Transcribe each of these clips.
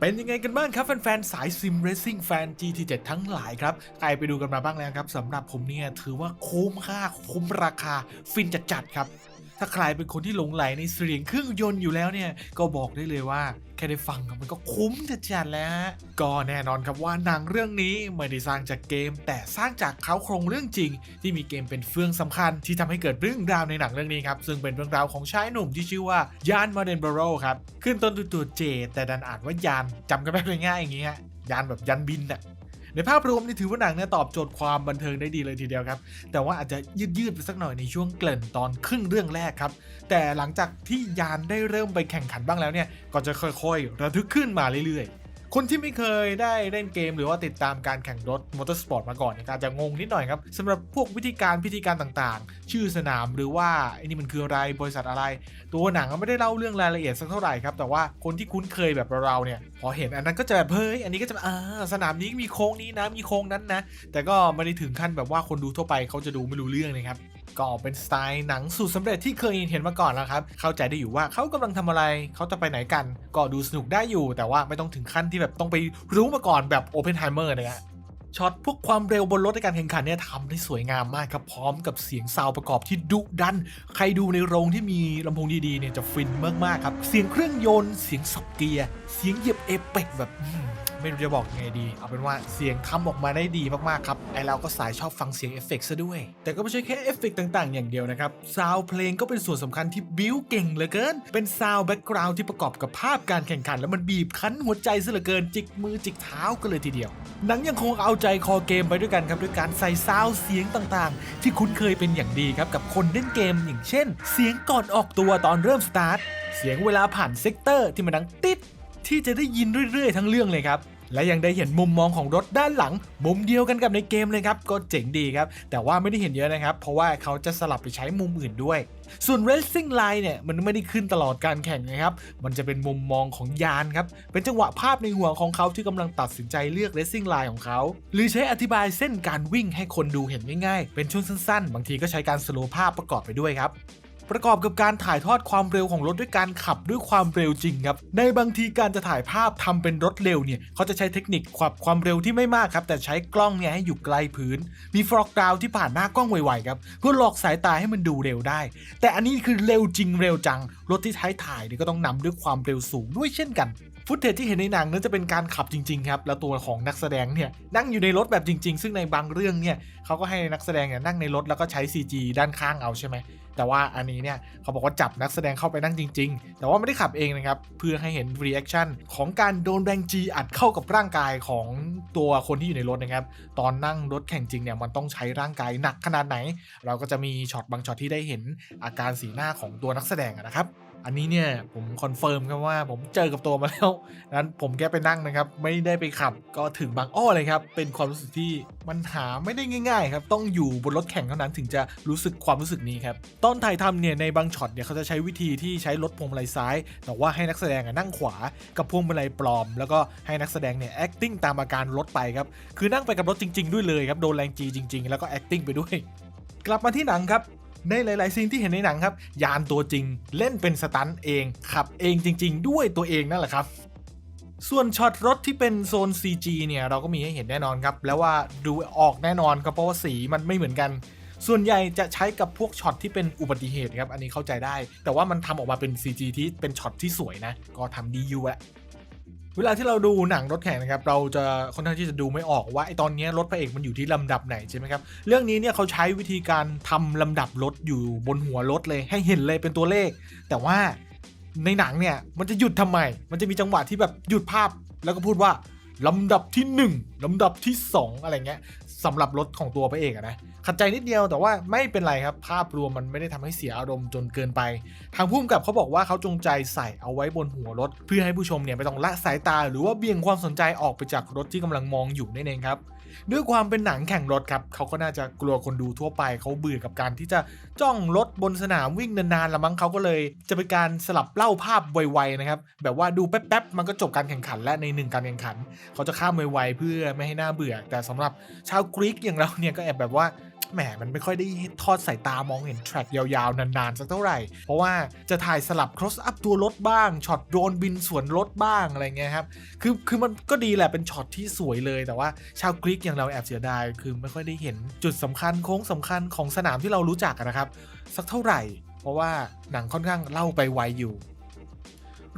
เป็นยังไงกันบ้างครับ แฟนๆ สายซิมเรซิ่งแฟน GT7 ทั้งหลายครับ ใครไปดูกันมาบ้างแล้วครับสำหรับผมเนี่ย ถือว่าคุ้มค่าคุ้มราคาฟินจัดๆครับ ถ้าใครเป็นคนที่หลงไหลในเสียงเครื่องยนต์อยู่แล้วเนี่ย ก็บอกได้เลยว่า แค่ได้ฟังมันก็คุ้มจัดๆแล้วฮะก็แน่นอนครับว่าหนังเรื่องนี้ไม่ได้สร้างจากเกม แต่สร้างจากเขาโครงเรื่องจริง ที่มีเกมเป็นเฟื่องสำคัญ ที่ทำให้เกิดเรื่องราวในหนังเรื่องนี้ครับซึ่งเป็นเรื่องราวของชายหนุ่มที่ชื่อว่ายานมาเดนเบโรครับขึ้นต้นด้วยตัวเจ แต่ดันอ่านว่ายานจำกันแบบง่ายๆอย่างงี้ฮะยานแบบยันบินอะ ในภาพรวมนี่ถือว่าหนังเนี่ยตอบโจทย์ความบันเทิงได้ดีเลยทีเดียวครับ แต่ว่าอาจจะยืดๆไปสักหน่อยในช่วงเกริ่นตอนครึ่งเรื่องแรกครับ แต่หลังจากที่ยานได้เริ่มไปแข่งขันบ้างแล้วเนี่ยก็จะค่อยๆ ระทึกขึ้นมาเรื่อยๆ คนที่ไม่เคยได้เล่นเกมหรือว่าติดตามการแข่งรถมอเตอร์สปอร์ตมาก่อนเนี่ยอาจจะงงนิดหน่อยครับสำหรับพวกวิธีการพิธีการต่างๆ ชื่อสนามหรือว่าไอ้นี่มันคืออะไรบริษัทอะไร ตัวหนังก็ไม่ได้เล่าเรื่องรายละเอียดสักเท่าไหร่ครับแต่ว่าคนที่คุ้นเคยแบบเราเนี่ยพอเห็นอันนั้นก็จะแบบเฮ้ยอันนี้ก็จะอ่าสนามนี้มีโค้งนี้นะมีโค้งนั้นนะแต่ก็ไม่ได้ถึงขั้นแบบว่าคนดูทั่วไปเขาจะดูไม่รู้เรื่องนะครับ ก็เป็นสไตล์หนังสูตรสำเร็จที่เคยเห็นมาก่อนแล้วครับ เข้าใจได้อยู่ว่าเขากำลังทำอะไร เขาจะไปไหนกัน ก็ดูสนุกได้อยู่ แต่ว่าไม่ต้องถึงขั้นที่แบบต้องไปรู้มาก่อนแบบโอเพนไฮเมอร์นะฮะช็อตพวกความเร็วบนรถในการแข่งขันเนี่ยทำได้สวยงามมากครับ พร้อมกับเสียงซาวประกอบที่ดุดัน ใครดูในโรงที่มีลำโพงดีๆเนี่ยจะฟินมากๆครับ เสียงเครื่องยนต์ เสียงสับเกียร์ เสียงเหยียบเอเปกแบบไม่รู้จะบอกยังไงดี เอาเป็นว่าเสียงทำออกมาได้ดีมากๆครับไอเราก็สายชอบฟังเสียงเอฟเฟกต์ซะด้วย แต่ก็ไม่ใช่แค่เอฟเฟกต์ต่างๆ อย่างเดียวนะครับซาวเพลงก็เป็นส่วนสำคัญที่บิวเก่งเหลือเกิน เป็นซาวแบ็กกราวด์ที่ประกอบกับภาพการแข่งขัน แล้วมันบีบคั้นหัวใจซะเหลือเกิน จิกมือจิกเท้ากันเลยทีเดียวหนังยังคงเอาใจคอเกมไปด้วยกันครับด้วยการใส่ซาวเสียงต่างๆ ที่คุ้นเคยเป็นอย่างดีครับกับคนเล่นเกมอย่างเช่น เสียงก่อนออกตัวตอนเริ่มสตาร์ทเสียงเวลาผ่านเซกเตอร์ที่มันดังติด ที่จะได้ยินเรื่อยๆ ทั้งเรื่องเลยครับและยังได้เห็นมุมมองของรถด้านหลัง มุมเดียวกันกับในเกมเลยครับ ก็เจ๋งดีครับ แต่ว่าไม่ได้เห็นเยอะนะครับ เพราะว่าเขาจะสลับไปใช้มุมอื่นด้วย ส่วน Racing Line เนี่ย มันไม่ได้ขึ้นตลอดการแข่งนะครับ มันจะเป็นมุมมองของยานครับ เป็นจังหวะภาพในหัวของเขาที่กำลังตัดสินใจเลือก Racing Line ของเขา หรือใช้อธิบายเส้นการวิ่งให้คนดูเห็นง่ายๆ เป็นช่วงสั้นๆ บางทีก็ใช้การสโลว์ภาพประกอบไปด้วยครับ ประกอบกับการถ่ายทอดความเร็วของรถด้วยการขับด้วยความเร็วจริงครับ ในบางทีการจะถ่ายภาพทำเป็นรถเร็วเนี่ยเขาจะใช้เทคนิคขับความเร็วที่ไม่มากครับ แต่ใช้กล้องเนี่ยให้อยู่ไกลพื้น มีฟลอกดาวที่ผ่านหน้ากล้องไวๆครับ เพื่อหลอกสายตาให้มันดูเร็วได้ แต่อันนี้คือเร็วจริงเร็วจัง รถที่ใช้ถ่ายเนี่ยก็ต้องนำด้วยความเร็วสูงด้วยเช่นกันฟุตเทจที่เห็นในหนังนั้นจะเป็นการขับจริงๆครับ แล้วตัวของนักแสดงเนี่ยนั่งอยู่ในรถแบบจริง ๆ ซึ่งในบางเรื่องเนี่ยเขาก็ให้นักแสดงเนี่ยนั่งในรถแล้วก็ใช้ CG ด้านข้างเอาใช่ไหม แต่ว่าอันนี้เนี่ยเขาบอกว่าจับนักแสดงเข้าไปนั่งจริง ๆ แต่ว่าไม่ได้ขับเองนะครับ เพื่อให้เห็นรีแอคชั่นของการโดนแรงจีอัดเข้ากับร่างกายของตัวคนที่อยู่ในรถนะครับ ตอนนั่งรถแข่งจริงเนี่ยมันต้องใช้ร่างกายหนักขนาดไหน เราก็จะมีช็อตบางช็อตที่ได้เห็นอาการสีหน้าของตัวนักแสดงนะครับ อันนี้เนี่ยผมคอนเฟิร์มครับว่าผมเจอกับตัวมาแล้วนั้นผมแค่ไปนั่งนะครับ ไม่ได้ไปขับก็ถึงบางอ้อเลยครับ เป็นความรู้สึกที่มันหาไม่ได้ง่าย ๆ ครับ ต้องอยู่บนรถแข่งเท่านั้นถึงจะรู้สึกความรู้สึกนี้ครับตอนถ่ายทำเนี่ยในบางช็อตเนี่ยเขาจะใช้วิธีที่ใช้รถพวงมาลัยซ้าย แต่ว่าให้นักแสดงนั่งขวากับพวงมาลัยปลอม แล้วก็ให้นักแสดงเนี่ย acting ตามอาการรถไปครับคือนั่งไปกับรถจริง ๆ ด้วยเลยครับโดนแรงจีจริง ๆ แล้วก็ acting ไปด้วย กลับมาที่หนังครับ ในหลาย ๆ ซีนที่เห็นในหนังครับ ยานตัวจริงเล่นเป็นสตันเอง ขับเองจริง ๆ ด้วยตัวเองนั่นแหละครับส่วนช็อตรถที่เป็นโซน CG เนี่ย เราก็มีให้เห็นแน่นอนครับ แล้วว่าดูออกแน่นอนครับเพราะว่าสีมันไม่เหมือนกัน ส่วนใหญ่จะใช้กับพวกช็อตที่เป็นอุบัติเหตุครับ อันนี้เข้าใจได้ แต่ว่ามันทำออกมาเป็น CG ที่เป็นช็อตที่สวยนะ ก็ทำดีอยู่อะ เวลาที่เราดูหนังรถแข่งนะครับเราจะค่อนข้างที่จะดูไม่ออกว่าไอตอนนี้รถพระเอกมันอยู่ที่ลำดับไหนใช่ไหมครับเรื่องนี้เนี่ยเขาใช้วิธีการทำลำดับรถอยู่บนหัวรถเลยให้เห็นเลยเป็นตัวเลข แต่ว่าในหนังเนี่ยมันจะหยุดทำไม มันจะมีจังหวะที่แบบหยุดภาพแล้วก็พูดว่าลำดับที่ 1 ลำดับที่ 2 อะไรเงี้ย สำหรับรถของตัวพระเอกนะขัดใจนิดเดียวแต่ว่าไม่เป็นไรครับ ภาพรวมมันไม่ได้ทำให้เสียอารมณ์จนเกินไป ทางผู้กำกับเขาบอกว่าเขาจงใจใส่เอาไว้บนหัวรถ เพื่อให้ผู้ชมเนี่ยไม่ต้องละสายตา หรือว่าเบี่ยงความสนใจออกไปจากรถที่กำลังมองอยู่นั่นเองครับ ด้วยความเป็นหนังแข่งรถครับเขาก็น่าจะกลัวคนดูทั่วไปเขาเบื่อกับการที่จะจ้องรถบนสนามวิ่งนานๆละมั้งเขาก็เลยจะเป็นการสลับเล่าภาพไวๆนะครับแบบว่าดูแป๊บๆมันก็จบการแข่งขัน และในหนึ่งการแข่งขัน เขาจะข้ามไวๆเพื่อไม่ให้หน้าเบื่อ แต่สำหรับชาวกรีกอย่างเราเนี่ยก็แอบแบบว่า แหมมันไม่ค่อยได้ทอดสายตามองเห็นแทร็กยาวๆ นานๆ สักเท่าไหร่ เพราะว่าจะถ่ายสลับ close up ตัวรถบ้างช็อตโดรนบินสวนรถบ้างอะไรเงี้ยครับคือคือมันก็ดีแหละเป็นช็อตที่สวยเลยแต่ว่าชาวกรีกอย่างเราแอบเสียดายคือไม่ค่อยได้เห็นจุดสำคัญโค้งสำคัญของสนามที่เรารู้จักนะครับ สักเท่าไหร่ เพราะว่าหนังค่อนข้างเล่าไปไวอยู่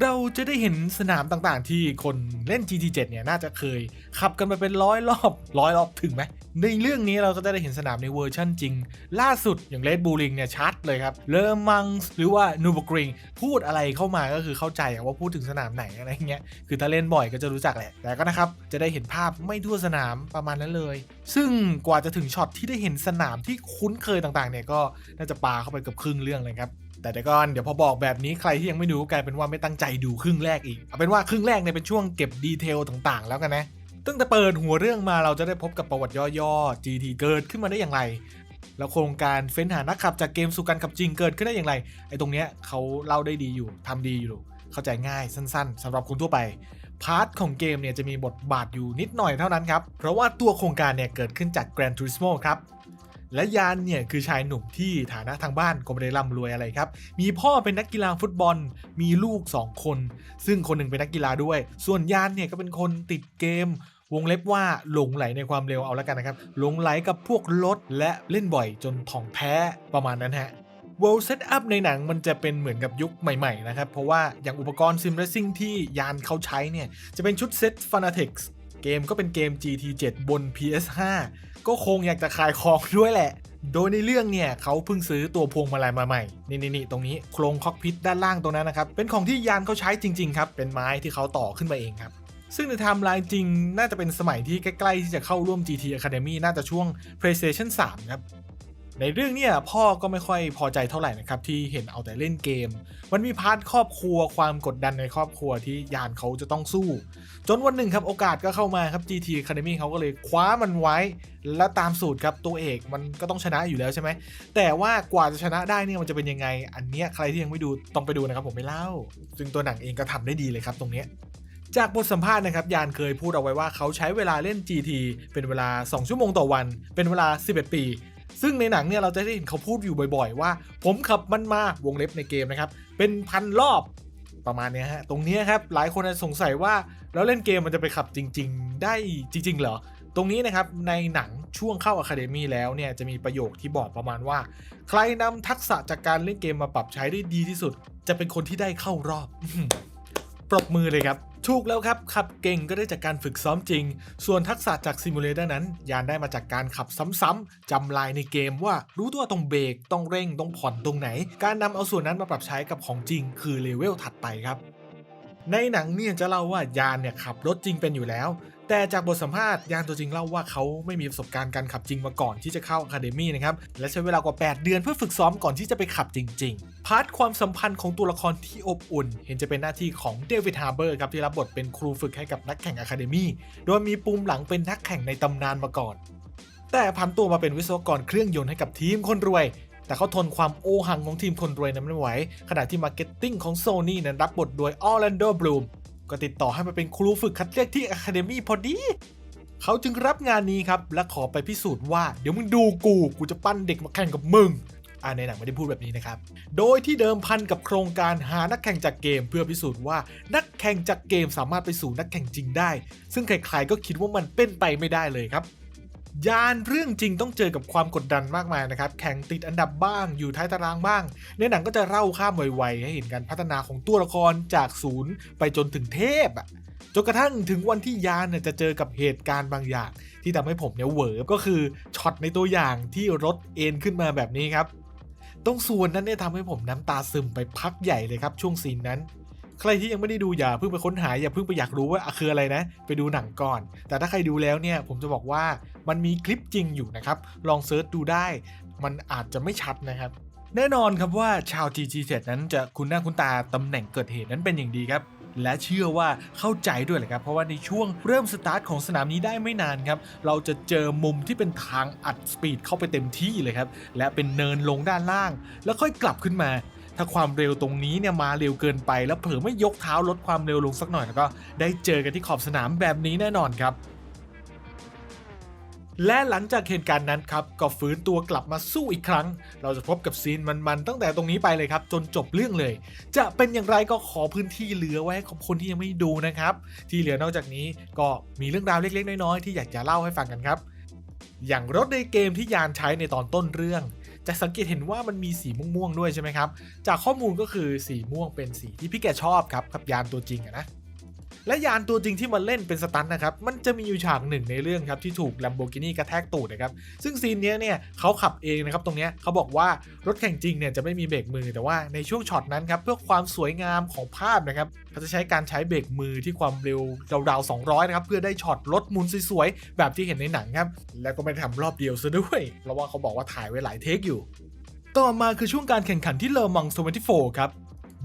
เราจะได้เห็นสนามต่างๆ ที่คนเล่น GT7 เนี่ยน่าจะเคยขับกันมาเป็นร้อยรอบร้อยรอบถึงไหม ในเรื่องนี้เราก็จะได้เห็นสนามในเวอร์ชั่นจริง ล่าสุดอย่างเลดบูลิงเนี่ยชัดเลยครับเลอมังหรือว่านูบกริงพูดอะไรเข้ามาก็คือเข้าใจว่าพูดถึงสนามไหนอะไรเงี้ยคือถ้าเล่นบ่อยก็จะรู้จักแหละแต่ก็นะครับจะได้เห็นภาพไม่ทั่วสนามประมาณนั้นเลย ซึ่งกว่าจะถึงช็อตที่ได้เห็นสนามที่คุ้นเคยต่างๆเนี่ยก็น่าจะปาเข้าไปเกับครึ่งเรื่องเลยครับ แต่เดี๋ยวก่อนเดี๋ยวพอบอกแบบนี้ใครที่ยังไม่ดูกลายเป็นว่าไม่ตั้งใจดูครึ่งแรกอีก เอาเป็นว่าครึ่งแรกเนี่ยเป็นช่วงเก็บดีเทลต่างๆ แล้วกันนะตั้งแต่เปิดหัวเรื่องมาเราจะได้พบกับประวัติย่อๆ GT เกิดขึ้นมาได้อย่างไร แล้วโครงการเฟ้นหานักขับจากเกมสู่การขับจริงเกิดขึ้นได้อย่างไรไอ้ตรงเนี้ยเขาเล่าได้ดีอยู่ทำดีอยู่เข้าใจง่ายสั้น ๆสำหรับคนทั่วไปพาร์ทของเกมเนี่ยจะมีบทบาทอยู่นิดหน่อยเท่านั้นครับเพราะว่าตัวโครงการเนี่ยเกิดขึ้นจาก Gran Turismo ครับ และยานเนี่ยคือชายหนุ่มที่ฐานะทางบ้านก็ไม่ได้ร่ำรวยอะไรครับ มีพ่อเป็นนักกีฬาฟุตบอล มีลูก 2 คน ซึ่งคนหนึ่งเป็นนักกีฬาด้วย ส่วนยานเนี่ยก็เป็นคนติดเกม วงเล็บว่าหลงไหลในความเร็วเอาแล้วกันนะครับ หลงไหลกับพวกรถและเล่นบ่อยจนถ่องแท้ประมาณนั้นฮะ World Setup ในหนังมันจะเป็นเหมือนกับยุคใหม่ๆนะครับ เพราะว่าอย่างอุปกรณ์ซิมเรซิ่งที่ยานเขาใช้เนี่ย จะเป็นชุดเซต Fanatics เเกมก็เป็นเกม GT7 บน PS5 ก็คงอยากจะขายของด้วยแหละ โดยในเรื่องเนี่ยเขาเพิ่งซื้อตัวพวงมาลัยมาใหม่นี่นี่นี่ตรงนี้โครงคอกพิทด้านล่างตรงนั้นนะครับ เป็นของที่ยานเขาใช้จริง ๆ ครับ เป็นไม้ที่เขาต่อขึ้นมาเองครับ ซึ่งในไทม์ไลน์จริงน่าจะเป็นสมัยที่ใกล้ ๆ ที่จะเข้าร่วม GT Academy น่าจะช่วง PlayStation 3 ครับ ในเรื่องเนี่ยพ่อก็ไม่ค่อยพอใจเท่าไหร่นะครับที่เห็นเอาแต่เล่นเกม มันมีพาร์ทครอบครัวความกดดันในครอบครัวที่ยานเขาจะต้องสู้ จนวันหนึ่งครับโอกาสก็เข้ามาครับ GT Academy เขาก็เลยคว้ามันไว้ และตามสูตรครับตัวเอกมันก็ต้องชนะอยู่แล้วใช่ไหมแต่ว่ากว่าจะชนะได้เนี่ยมันจะเป็นยังไง อันเนี้ยใครที่ยังไม่ดูต้องไปดูนะครับผมไม่เล่า ซึ่งตัวหนังเองก็ทำได้ดีเลยครับตรงเนี้ยจากบทสัมภาษณ์นะครับยานเคยพูดเอาไว้ว่าเขาใช้เวลาเล่น GT เป็นเวลา 2 ชั่วโมงต่อวัน เป็นเวลา 11 ปี ซึ่งในหนังเนี่ยเราจะได้เห็นเขาพูดอยู่บ่อยๆ ว่า ผมขับมันมาวงเล็บในเกมนะครับ เป็นพันรอบประมาณเนี้ยฮะ ตรงนี้ครับหลายคนอาจจะสงสัยว่าแล้วเล่นเกมมันจะไปขับจริง ๆ ได้จริง ๆ เหรอ ตรงนี้นะครับในหนังช่วงเข้าอะคาเดมีแล้วเนี่ยจะมีประโยคที่บอกประมาณว่า ใครนำทักษะจากการเล่นเกมมาปรับใช้ได้ดีที่สุด จะเป็นคนที่ได้เข้ารอบ ปรบมือเลยครับ ถูกแล้วครับ ขับเก่งก็ได้จากการฝึกซ้อมจริง ส่วนทักษะจากซิมูเลเตอร์นั้น ยานได้มาจากการขับซ้ำๆจำลายในเกมว่ารู้ตัวตรงเบรกต้องเร่งต้องผ่อนตรงไหน การนำเอาส่วนนั้นมาปรับใช้กับของจริง คือเลเวลถัดไปครับในหนังเนี่ยจะเล่าว่ายานเนี่ยขับรถจริงเป็นอยู่แล้ว แต่จากบทสัมภาษณ์ยานตัวจริงเล่าว่าเขาไม่มีประสบการณ์การขับจริงมาก่อนที่จะเข้าอะคาเดมี่นะครับ และใช้เวลากว่า 8 เดือนเพื่อฝึกซ้อมก่อนที่จะไปขับจริง ๆ พาร์ทความสัมพันธ์ของตัวละครที่อบอุ่น เห็นจะเป็นหน้าที่ของเดวิดฮาร์เบอร์ครับที่รับบทเป็นครูฝึกให้กับนักแข่งอะคาเดมี่โดยมีปุ่มหลังเป็นนักแข่งในตำนานมาก่อน แต่พันตัวมาเป็นวิศวกรเครื่องยนต์ให้กับทีมคนรวยแต่เขาทนความโอหังของทีมคนรวยนั้นไม่ไหว ขณะที่มาร์เก็ตติ้งของโซนี่นั้นรับบทโดยออร์แลนโดบลูม ก็ติดต่อให้มาเป็นครูฝึกคัดเลือกที่อะคาเดมี่พอดี เขาจึงรับงานนี้ครับ และขอไปพิสูจน์ว่าเดี๋ยวมึงดูกู กูจะปั้นเด็กมาแข่งกับมึงอ่าในหนังไม่ได้พูดแบบนี้นะครับ โดยที่เดิมพันกับโครงการหานักแข่งจากเกม เพื่อพิสูจน์ว่านักแข่งจากเกมสามารถไปสู่นักแข่งจริงได้ ซึ่งใครๆก็คิดว่ามันเป็นไปไม่ได้เลยครับ ยานเรื่องจริงต้องเจอกับความกดดันมากมายนะครับ แข่งติดอันดับบ้าง อยู่ท้ายตารางบ้าง ในหนังก็จะเล่าข้ามไวๆ ให้เห็นการพัฒนาของตัวละครจากศูนย์ไปจนถึงเทพอะจนกระทั่งถึงวันที่ยานเนี่ยจะเจอกับเหตุการณ์บางอย่าง ที่ทำให้ผมเนี่ยเหวอก็คือช็อตในตัวอย่างที่รถเอ็นขึ้นมาแบบนี้ครับตรงส่วนนั้นเนี่ยทำให้ผมน้ำตาซึมไปพักใหญ่เลยครับช่วงซีนนั้น ใครที่ยังไม่ได้ดูอย่าเพิ่งไปค้นหาอย่าเพิ่งไปอยากรู้ว่าอะคืออะไรนะ ไปดูหนังก่อน แต่ถ้าใครดูแล้วเนี่ยผมจะบอกว่ามันมีคลิปจริงอยู่นะครับ ลองเซิร์ชดูได้ มันอาจจะไม่ชัดนะครับแน่นอนครับว่าชาว GG7 นั้นจะคุ้นหน้าคุ้นตาตำแหน่งเกิดเหตุนั้นเป็นอย่างดีครับ และเชื่อว่าเข้าใจด้วยแหละครับ เพราะว่าในช่วงเริ่มสตาร์ทของสนามนี้ได้ไม่นานครับ เราจะเจอมุมที่เป็นทางอัดสปีดเข้าไปเต็มที่เลยครับ และเป็นเนินลงด้านล่าง แล้วค่อยกลับขึ้นมา ถ้าความเร็วตรงนี้เนี่ยมาเร็วเกินไป แล้วเผลอไม่ยกเท้าลดความเร็วลงสักหน่อยแล้วก็ได้เจอกันที่ขอบสนามแบบนี้แน่นอนครับและหลังจากเหตุการณ์นั้นครับ ก็ฟื้นตัวกลับมาสู้อีกครั้ง เราจะพบกับซีนมันๆตั้งแต่ตรงนี้ไปเลยครับ จนจบเรื่องเลย จะเป็นอย่างไรก็ขอพื้นที่เหลือไว้ให้กับคนที่ยังไม่ดูนะครับ ที่เหลือนอกจากนี้ก็มีเรื่องราวเล็กๆ น้อยๆ ที่อยากจะเล่าให้ฟังกันครับ อย่างรถในเกมที่ยานใช้ในตอนต้นเรื่อง จะสังเกตเห็นว่ามันมีสีม่วงๆด้วยใช่ไหมครับ จากข้อมูลก็คือสีม่วงเป็นสีที่พี่แกชอบครับกับยานตัวจริงอะนะ และยานตัวจริงที่มาเล่นเป็นสตันนะครับ มันจะมีอยู่ฉากหนึ่งในเรื่องครับที่ถูก Lamborghini กระแทกตูดนะครับ ซึ่งซีนนี้เนี่ยเขาขับเองนะครับตรงนี้เขาบอกว่ารถแข่งจริงเนี่ยจะไม่มีเบรกมือแต่ว่าในช่วงช็อตนั้นครับเพื่อความสวยงามของภาพนะครับเขาจะใช้การใช้เบรกมือที่ความเร็วราวๆ200นะครับเพื่อได้ช็อตรถมุนสวยๆแบบที่เห็นในหนังครับแล้วก็ไม่ได้ทำรอบเดียวซะด้วยเพราะว่าเขาบอกว่าถ่ายไว้หลายเทคอยู่ ต่อมาคือช่วงการแข่งขันที่เลอมัง24ครับ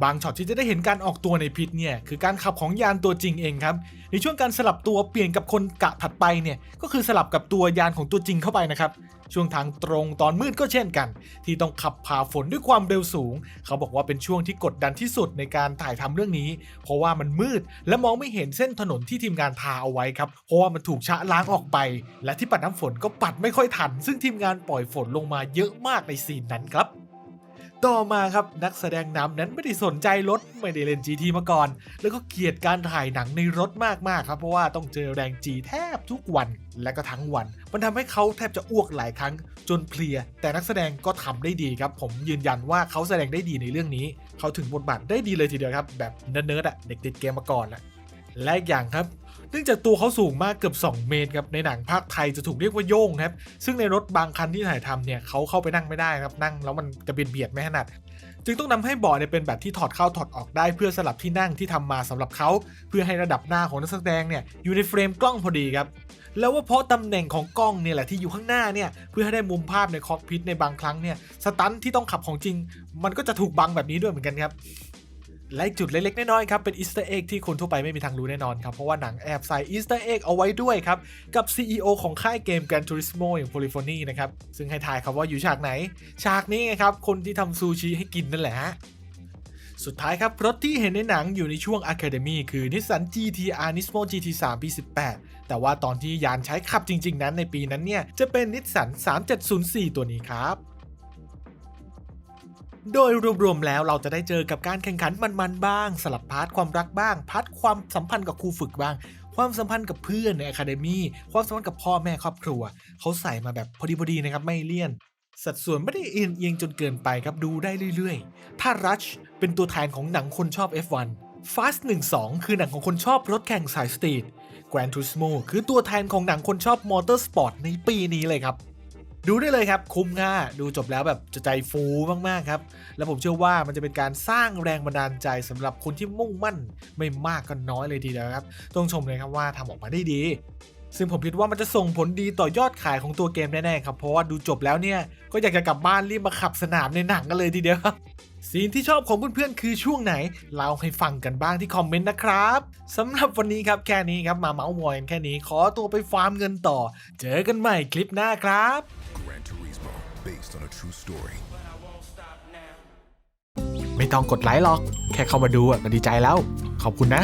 บางช็อตที่จะได้เห็นการออกตัวในพิษเนี่ยคือการขับของยานตัวจริงเองครับ ในช่วงการสลับตัวเปลี่ยนกับคนกะถัดไปเนี่ยก็คือสลับกับตัวยานของตัวจริงเข้าไปนะครับ ช่วงทางตรงตอนมืดก็เช่นกัน ที่ต้องขับผ่าฝนด้วยความเร็วสูง เขาบอกว่าเป็นช่วงที่กดดันที่สุดในการถ่ายทำเรื่องนี้ เพราะว่ามันมืดและมองไม่เห็นเส้นถนนที่ทีมงานทาเอาไว้ครับเพราะว่ามันถูกชะล้างออกไป และที่ปัดน้ำฝนก็ปัดไม่ค่อยทัน ซึ่งทีมงานปล่อยฝนลงมาเยอะมากในซีนนั้นครับ ต่อมาครับนักแสดงนำนั้นไม่ได้สนใจรถไม่ได้เล่น GT มาก่อน แล้วก็เกลียดการถ่ายหนังในรถมากๆครับเพราะว่าต้องเจอแรง G แทบทุกวันและก็ทั้งวัน มันทำให้เขาแทบจะอ้วกหลายครั้งจนเพลีย แต่นักแสดงก็ทำได้ดีครับ ผมยืนยันว่าเขาแสดงได้ดีในเรื่องนี้ เขาถึงบทบาทได้ดีเลยทีเดียวครับ แบบเนิร์ดๆอะเด็กติดเกมมาก่อนแหละ และอีกอย่างครับเนื่องจากตัวเขาสูงมากเกือบ 2 เมตรครับในหนังภาคไทยจะถูกเรียกว่าโย่งครับซึ่งในรถบางคันที่ถ่ายทำเนี่ยเขาเข้าไปนั่งไม่ได้ครับนั่งแล้วมันจะเบียดเบียดไม่ถนัดจึงต้องนำให้เบาะเนี่ยเป็นแบบที่ถอดเข้าถอดออกได้เพื่อสลับที่นั่งที่ทำมาสำหรับเขา เพื่อให้ระดับหน้าของนักแสดงเนี่ยอยู่ในเฟรมกล้องพอดีครับแล้วว่าเพราะตำแหน่งของกล้องเนี่ยแหละที่อยู่ข้างหน้าเนี่ยเพื่อให้ได้มุมภาพในคอกพิทในบางครั้งเนี่ยสตันที่ต้องขับของจริง มันก็จะถูกบังแบบนี้ด้วยเหมือนกันครับ และจุดเล็กๆน้อยๆครับ เป็นอีสเตอร์เอ็กที่คนทั่วไปไม่มีทางรู้แน่นอนครับ เพราะว่าหนังแอบใส่อีสเตอร์เอ็กเอาไว้ด้วยครับ กับ CEO ของค่ายเกม Gran Turismo อย่าง Polyphony นะครับ ซึ่งให้ทายครับว่าอยู่ฉากไหน ฉากนี้ไงครับ คนที่ทำซูชิให้กินนั่นแหละฮะสุดท้ายครับ รถที่เห็นในหนังอยู่ในช่วง Academy คือ Nissan GT-R Nismo GT3 ปี 18 แต่ว่าตอนที่ยานใช้ขับจริง ๆ นั้นในปีนั้นเนี่ยจะเป็น Nissan 3704 ตัวนี้ครับ โดยรวมๆแล้วเราจะได้เจอกับการแข่งขันมันๆบ้าง สลับพาร์ทความรักบ้างพาร์ทความสัมพันธ์กับครูฝึกบ้าง ความสัมพันธ์กับเพื่อนในอะคาเดมี่ความสัมพันธ์กับพ่อแม่ครอบครัว เขาใส่มาแบบพอดีพอดีนะครับไม่เลี่ยน สัดส่วนไม่ได้เอียงเอียงจนเกินไปครับดูได้เรื่อยๆ ถ้า Rush เป็นตัวแทนของหนังคนชอบ F1 Fast 12 คือหนังของคนชอบรถแข่งสายสตรีท Gran Turismo คือตัวแทนของหนังคนชอบมอเตอร์สปอร์ตในปีนี้เลยครับ ดูได้เลยครับ คุ้มค่าดูจบแล้วแบบจะใจฟูมากๆครับ แล้วผมเชื่อว่ามันจะเป็นการสร้างแรงบันดาลใจสำหรับคนที่มุ่งมั่นไม่มากก็น้อยเลยทีเดียวครับ ต้องชมเลยครับว่าทำออกมาได้ดี ซึ่งผมคิดว่ามันจะส่งผลดีต่อยอดขายของตัวเกมแน่ๆครับ เพราะว่าดูจบแล้วเนี่ยก็อยากจะกลับบ้านรีบมาขับสนามในหนังกันเลยทีเดียวครับซีนที่ชอบของเพื่อนๆ คือช่วงไหนเล่าให้ฟังกันบ้างที่คอมเมนต์นะครับสำหรับวันนี้ครับแค่นี้ครับมาเมาส์มอยกันแค่นี้ขอตัวไปฟาร์มเงินต่อ เจอกันใหม่คลิปหน้าครับ Gran Turismo, based on a true story. ไม่ต้องกดไลค์หรอก แค่เข้ามาดูอะก็ดีใจแล้ว ขอบคุณนะ